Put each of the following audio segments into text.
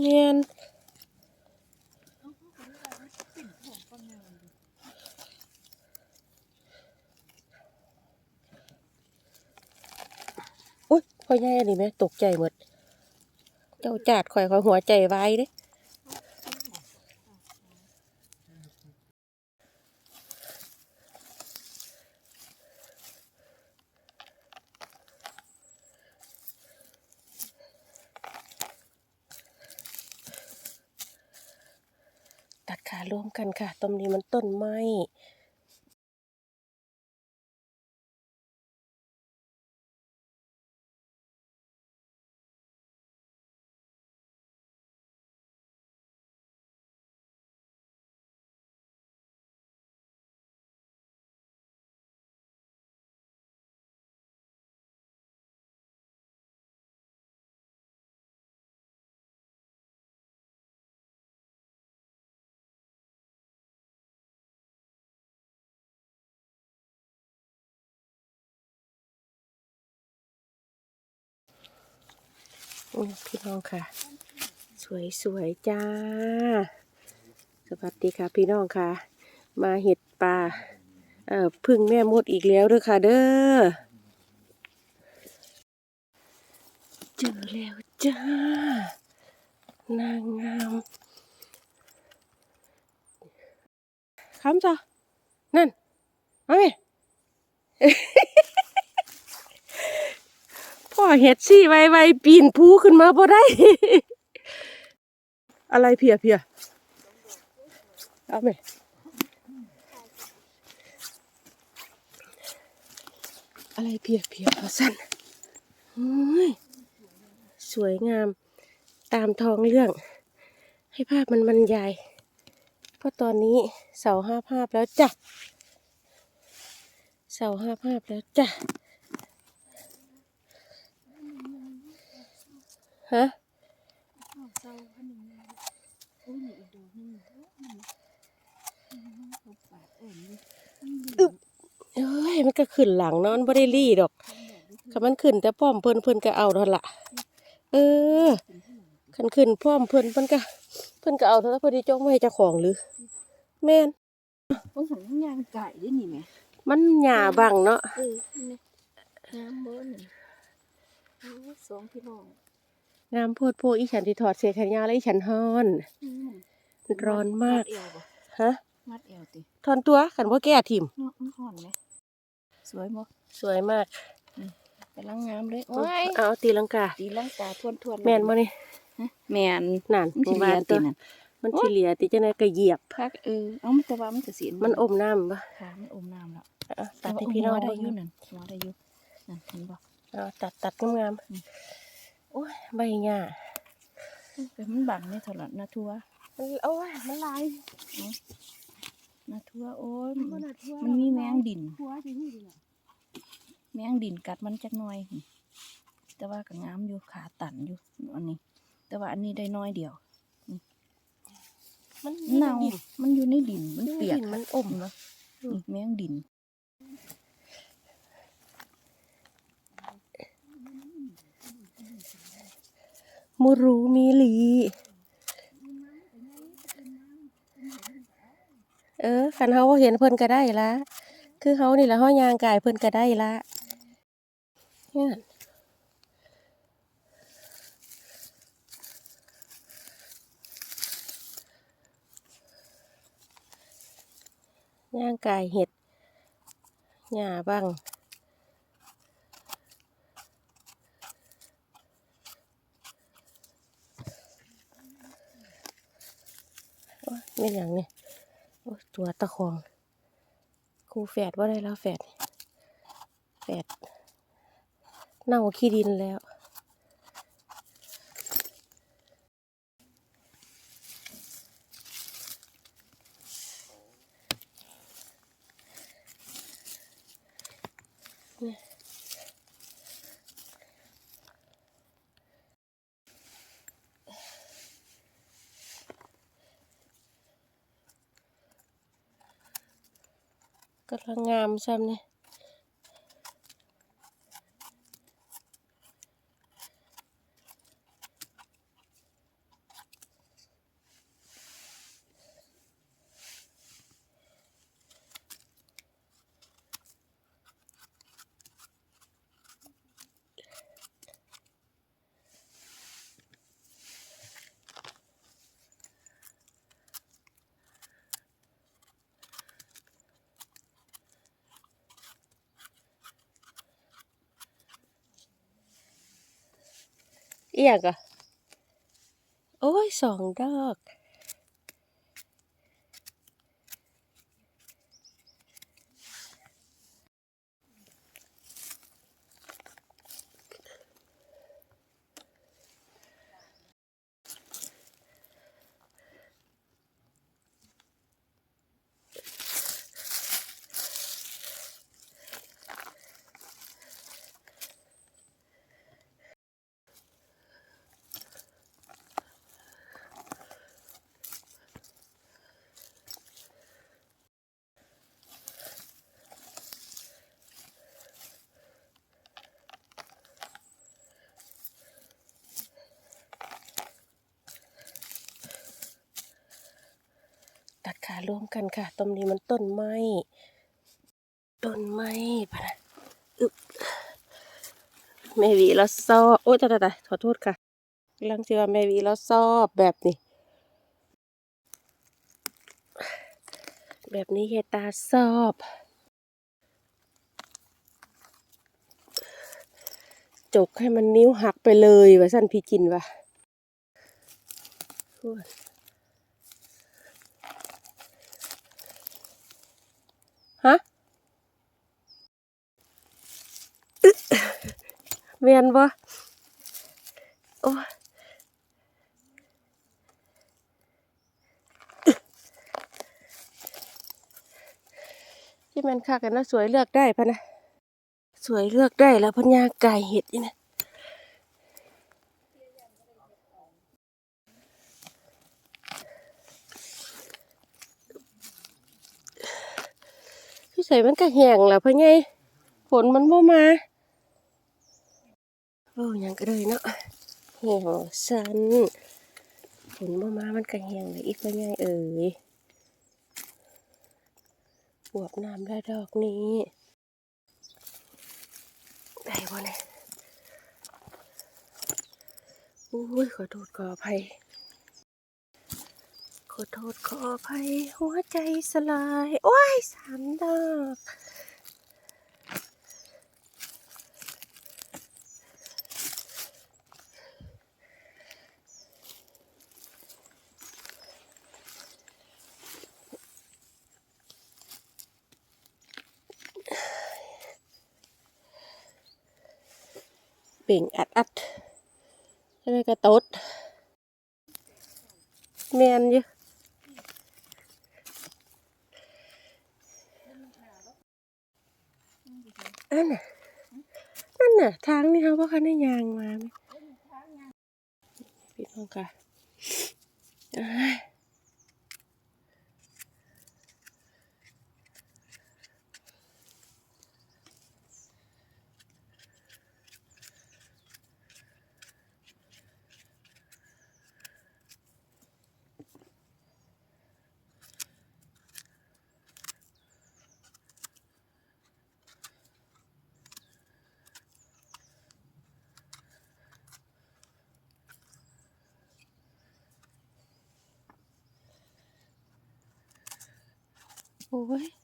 เนียนอุ้ยพ่อใหญ่อันนี้แม่ตกใจหมด เจ้าจาดข่อยข่อยหัวใจวายเด้ขาร่วมกันค่ะ ต้นไม้ อืมพี่น้องค่ะสวยสวยๆจ้า สวัสดีค่ะพี่น้องค่ะ มาเห็ดปลาเอ่อพึ่งแม่มดอีกแล้วด้อค่ะ เด้อเจอแล้วจ้านางงามคำจ้ะนั่นเอาไหม พ่อเห็ดซี่ไวไวๆปีนภูขึ้นมาบ่ได้ อะไรเพียเพียเอาไหมอะไรเพียเพียพอสั้นสวยงามตามทองเรื่อง ให้ภาพมันบรรยายเพราะตอนนี้เสาห้าภาพแล้วจ้ะเสาห้าภาพแล้วจ้ะ ฮะเอ้ยมันก็ขึ้นหลังเนาะมันบ่ได้รีดอกคันมันขึ้นแต่ป้อมเพิ่นเพิ่นก็เอาเท่านั้นละเออคันขึ้นป้อมเพิ่นเพิ่นก็เพิ่นก็เอาเท่านั้นพอดีจ้องไว้ให้เจ้าของหรือแม่นบางหันยางไก่ได้นี่ไหมมันหญ้าบังเนาะเออนี่น้ำเบิ้ลโอ้สองพี่น้อง งามโพดโพอีฉันที่ถอดเสื้อแขนยาวแล้วอีฉันฮ้อนอืมร้อนมากดเอวบ่ฮะมัดเอวติทอนตัวคันบ่แก้ทิ่มเนาะมันห่อนไหมสวยบ่สวยมากกำลังงามเลยโอ้ยเอาตีลังกาตีลังกาทวนทวนๆแม่นบ่นี่แม่นนั่นมันสิบ่เลียว่าติตัวนั่นมันสิเหลียติจังได๋ก็เหยียบพักเออเอามันแต่ว่ามันจะสีมันอมน้ำบ่ขามันอมน้ำแล้วเอาตัดให้พี่น้องแต่ว่าเบิ่หัวได้งอยู่นั่นหัวได้อยู่นั่นเห็นบ่เอาตัดตัดงามๆ โอ้ยใบหญ้าเป็นมันบังเนี่ยเท่าไหร่นาทัวมันโอ้ยมันลายนาทัวโอ้ยมัมันนมีแมงดินหัวสินี่ดิล่ะแมงดินกัดมันจักหน่อย แต่ว่าก็งามอยู่ขาตันอยู่อันนี้ แต่ว่าอันนี้ได้น้อยเดียวมันเน่ามันอยู่ในดิน มันมันเปีเปียยกกมันอมเนาะนี่แมงดิน มูรูมีหลี เออคันเฮาเห็นเพิ่นก็ได้ละคือเฮานี่ละเฮายางกายเพิ่นก็ได้ละเนี่ยย่างกายเห็ดหญ้าบ้าง โอ๊ย ไม่นหยังนี่โอ๊ยตัวตะคองครูแฝดว่าได้แล้วแฝดแฝดเน่าขี้ดินแล้ว กำลังงามซ้ำเนี่ย อีหยังก็โอ้ยสองดอก ขารวมกันค่ะตรงนี้มันต้นไม้ต้นไม้พะนะอึบแม่วีแล้วซอบโอ๊ยตายตายตายขอโทษค่ะกำลังจะว่าแม่วีแล้วซอบแบบนี้ แบบนี้เฮตาซอบจกให้มันนิ้วหักไปเลยว่าสั่นพี่จินวะโอ้ย ฮะเมียนบ่โอ้ที่แมันคักกันนะสวยเลือกได้พะนะ สวยเลือกได้แล้วพัญญาไก่เห็ดนี่นะ ส่มันก็แห้งแล้วพ่อไงฝนมันบ่มาโอ้ยังก็เลยเนาะแห้งสันฝนบ่มามันก็แห้งเลยอีกพ่อไงเอ่ยบวบน้ำได้ดอกนี้ได้บ่เนี่ยอุ้ยขอโทษขออภัย อโทษขออภัยหัวใจสลาย โอ้ยสามดอกเบ่งอัดอัดอะไรกระตดแมนอยู่ อันน่ะนั่นน่ะ ทางนี่เขาว่าคันได้ยางมาไหมพี่น้องค่ะ อ้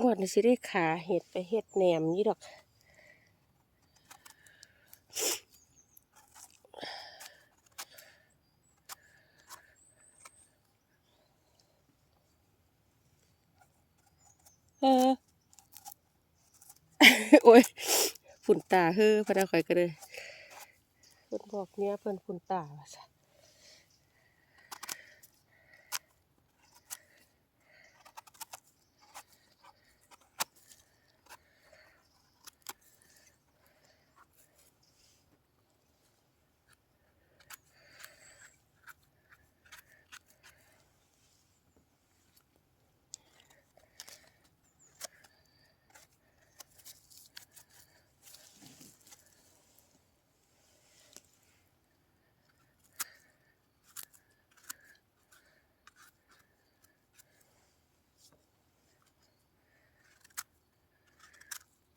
งวดนี้สิได้ขาเห็ดไปเห็ดแหนมยี่ดอกเออโอ้ยฝุ่นตาเฮ้อพะนาข่อยก็เลยเพิ่นบอกเนี้ยเพิ่นฝุ่นตาว่าซะ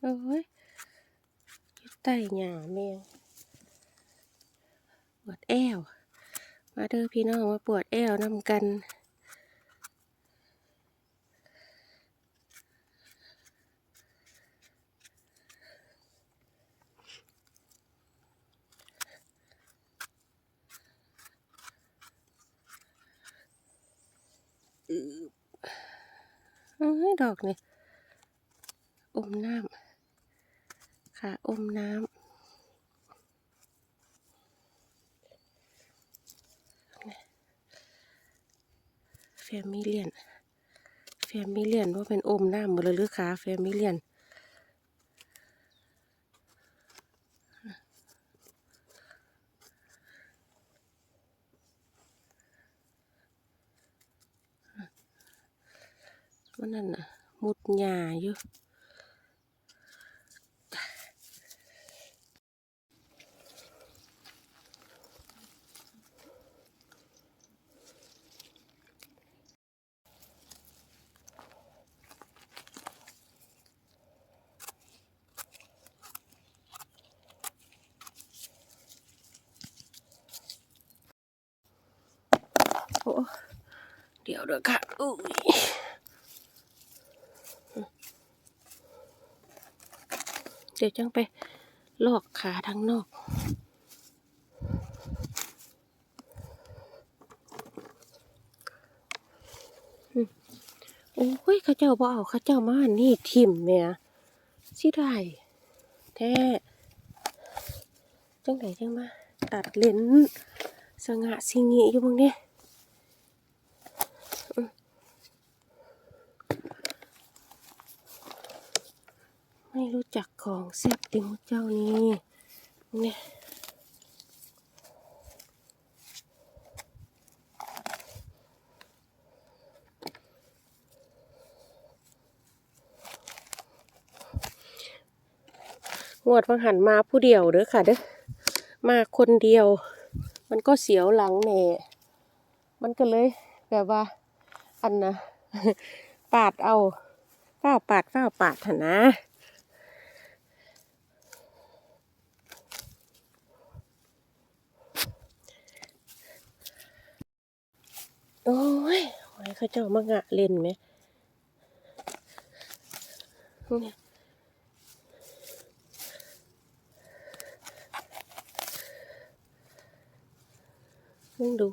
โอ้ยอยู่ใต้หญ้าแมงปวดแอว มาเด้อพี่น้องมาปวดแอวนำกันอืออดอกนี่อมน้ำ ค่ะอมน้ำแฟมิเลียนแฟมิเลียนว่าเป็นอมน้ำหมดเลยหรือคะแฟมิเลียนมันนั่นน่ะมุดหญ้าอยู่ ยวเด้อค่ะอุ้ยเดี๋ยวจังไปลอกขาทางนอกโอ้ยข้าเจ้าบ่เอาข้าเจ้ามานี่ทิมแหม่ยสิได้แท้จังไดจังมา ตัดเลนสงะสิงิอยู่บิ่งนี่อืม ไม่รู้จักของแซ่บติมุเจ้านี่เนี่ยงวดฟังหันมาผู้เดียวเด้อค่ะเด้อมาคนเดียว มันก็เสียวหลังแหน่ มันก็เลยแบบว่า อันนะปาดเอาฝ้าวปาดฝ้าวปาดหั่นนะโอ้ยโอ้ยเขาเจ้ามางะเล่นไหมมึงดู อืมอืม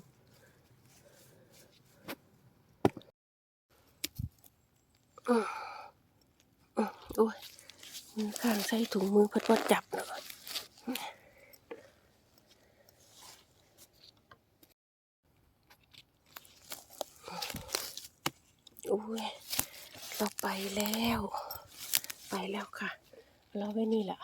โอ้ยมือข้างใส่ถุงมือเพัดว่าจับเนาะโอ้ย เราไปแล้ว ไปแล้วค่ะ เราไว้นี่แหละ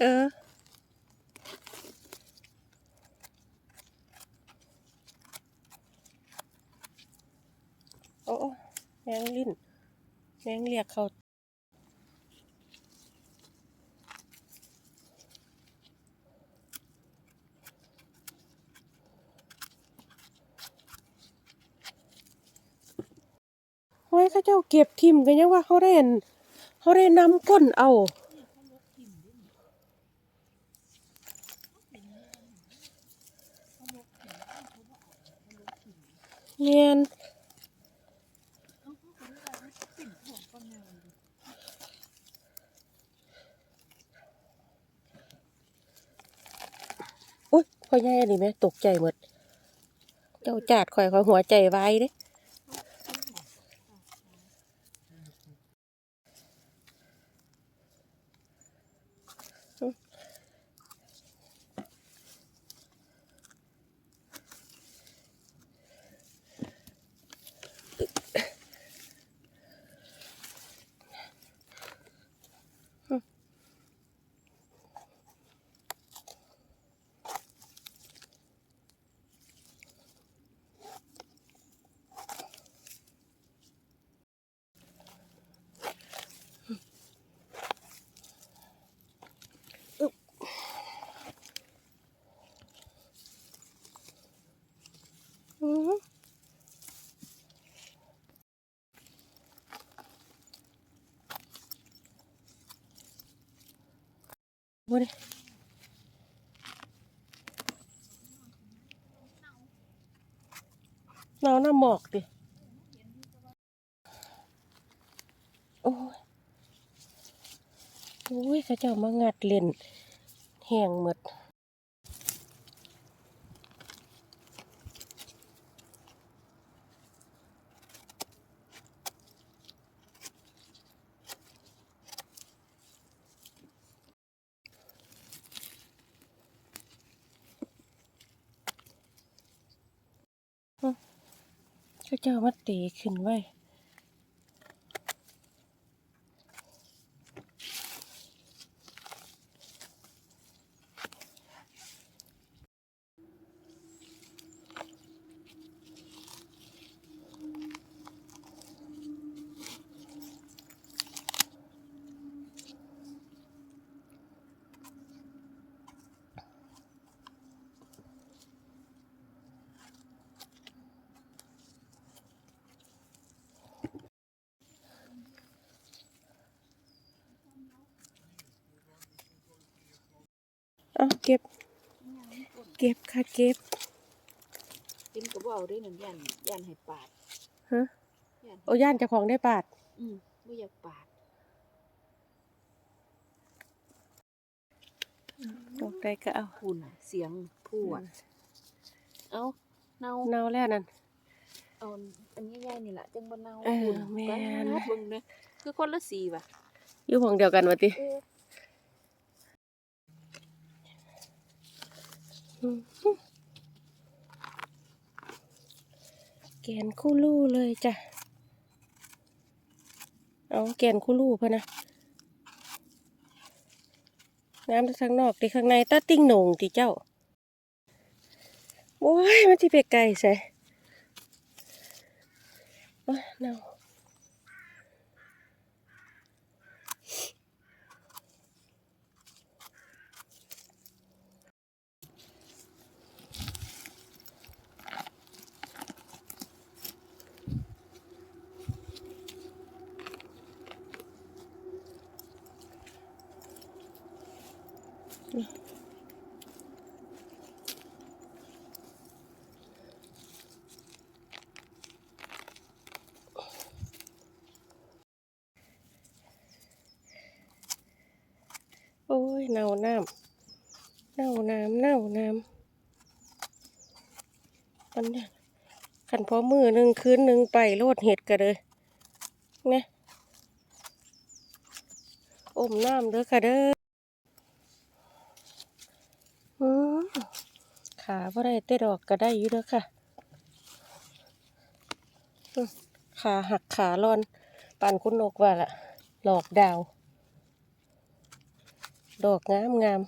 เออ โอ้แมงลิ้นแมงเรียกเขาโอ้ยเขาเจ้าเก็บทิมกันยังว่าเขาเรนเขาเรนนำก้นเอา เนียนอุ้ยพ่อใหญ่อันนี้ไหมตกใจหมด เจ้าจาดข่อยข่อยหัวใจวายเด้ บ่นี่เนาน้าหมอกดิโอ้ยโอ้ยเขาเจ้ามางัดเล่นแห้งหมด เจ้ามาตีขึ้นไว้ เอาเก็บ เก็บค่ะเก็บกินก็บ่เอาได้นั่นยันยันให้ปาดฮะยันโอ้ย่านเจ้าของได้ปาด อืมบ่อยากปาดดอกใดก็เอาคุณน่ะเสียงพูดเอาเนาเนาแล้วนั่นเอาอันใหญ่ๆนี่ล่ะจังบ่เนาเออคุณแม่นปาดเบิ่งเด้อคือคนละสีว่ะอยู่ห้องเดียวกันวะติ เออ แกนคู่ลู่เลยจ้ะ เอาแกนคู่ลู่พะนะ น้ำทางนอกดิข้างในตาติ้งโหน่งติเจ้า โอ้ยมันที่ไปไกลใส่โอ้ยเนา เน่าน้ำเน่าน้ำเน่าน้ำมันเนี่ยขันพอมือหนึ่งคืนหนึ่งไปโลดเห็ดกันเลยนะอมน้ำเด้อค่ะเด้ออืมขาบ่ได้เต้ดอกก็ได้อยู่เด้อค่ะ ขาหักขาลอนปานคุณนกว่าล่ะหลอกดาว ดอกงามงาม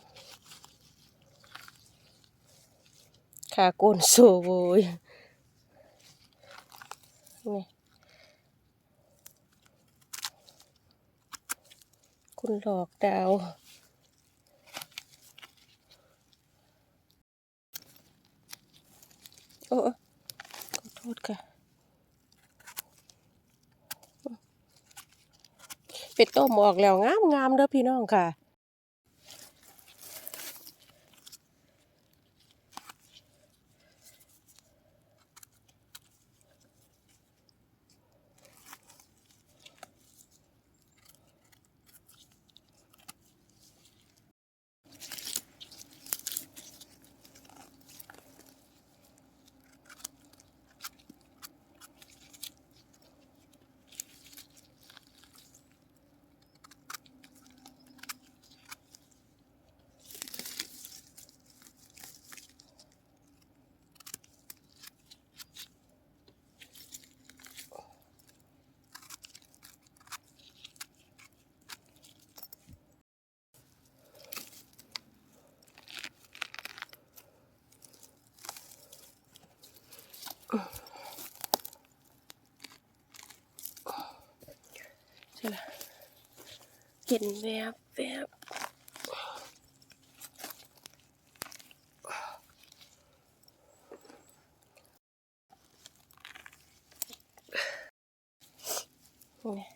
ขาโกนโซโวยนี่คุณหลอกดาวโอ้ขอโทษค่ะ เป็ดต้มออกแล้วงามงามเด้อพี่น้องค่ะ เห็ดแวบแวบนี่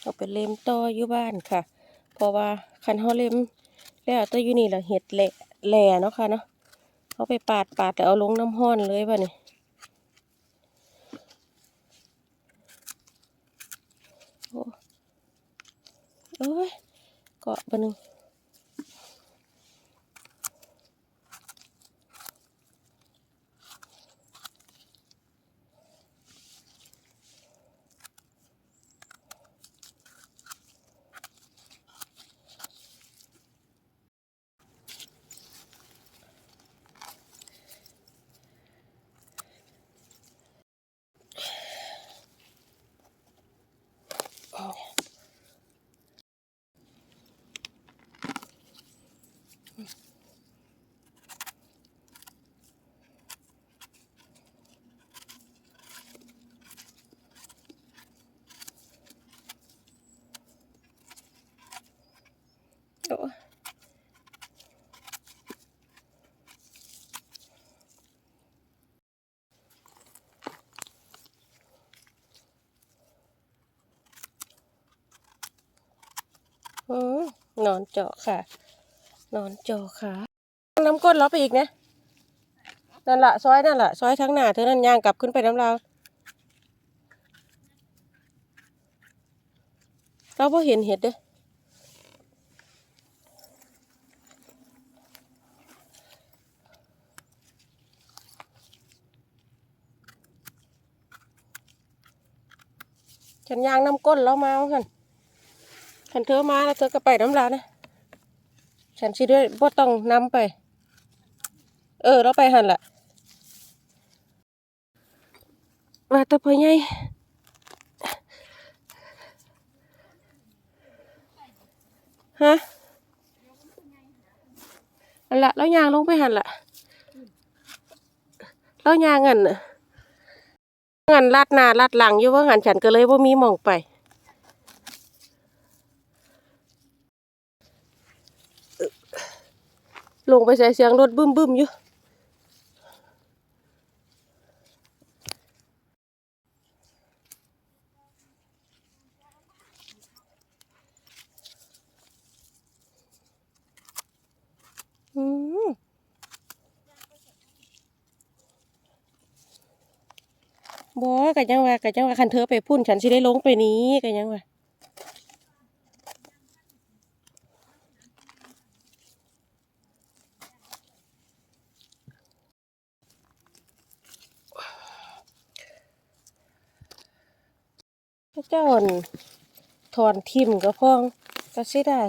เอาไปเล็มต่ออยู่บ้านค่ะ เพราะว่าคันเขาเล็มแล้วต่ออยู่นี่เหละเห็ดแหล่แหล่เนาะค่ะเนาะ เอาไปปาดปาดแล้วเอาลงน้ำห้อนเลยบ่นี่โอ้โอ้ยเกาะบ่หนึง โอ้อืม นอนเจาะค่ะ นอนเจาะค่ะน้ำก้นเราไปอีกนะนั่นละซอยนั่นละซอยทั้งหน้าเธอนั่นย่างกลับขึ้นไปน้ำเราเราพอเห็นเห็ดเด้ฉันยางน้ำก้นแล้วมาเอาคัน คันเธอมาแล้วเธอก็ไปน้ำลานะฉันสิด้วยบ่ต้องนำไป เออ เราไปหันละว่าแต่พ่อใหญ่ฮะอันละแล้วยางลงไปหันละแล้วยางอันน่ะงันลัดนาลัดหลังอยู่ว่างันฉันก็เลยว่ามีมองไปเอ่อ ลงไปใส่เสียงรถบึ้มบึ้มๆอยู่อืมบอกันยังว่ากันยังว่าคันเธอไปพุ่นฉันสิได้ลงไปนี้กันยังว่า จ้าอั่นถอนทิมกระพองก็ใช้ได้